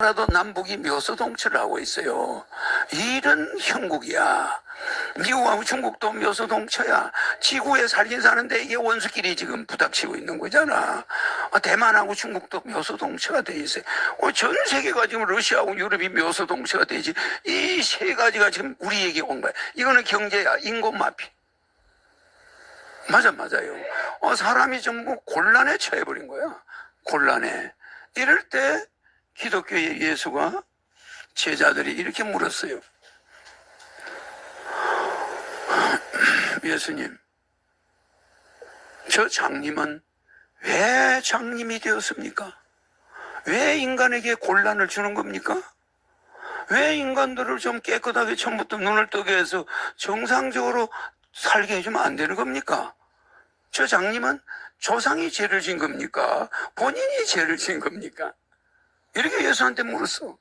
나도 남북이 묘소동치를 하고 있어요. 이런 형국이야. 미국하고 중국도 묘소동처야. 지구에 살긴 사는데 이게 원수끼리 지금 부닥치고 있는 거잖아. 아, 대만하고 중국도 묘소동처가 돼 있어요. 어, 전 세계가 지금 러시아하고 유럽이 묘소동처가 되지. 이 세 가지가 지금 우리에게 온 거야. 이거는 경제야. 인권마피. 맞아, 맞아요. 어, 사람이 전부 곤란에 처해버린 거야. 곤란해. 이럴 때 기독교의 예수가 제자들이 이렇게 물었어요. 예수님, 저 장님은 왜 장님이 되었습니까? 왜 인간에게 곤란을 주는 겁니까? 왜 인간들을 좀 깨끗하게 처음부터 눈을 뜨게 해서 정상적으로 살게 해주면 안 되는 겁니까? 저 장님은 조상이 죄를 진 겁니까? 본인이 죄를 진 겁니까? 이렇게 예수한테 물었어.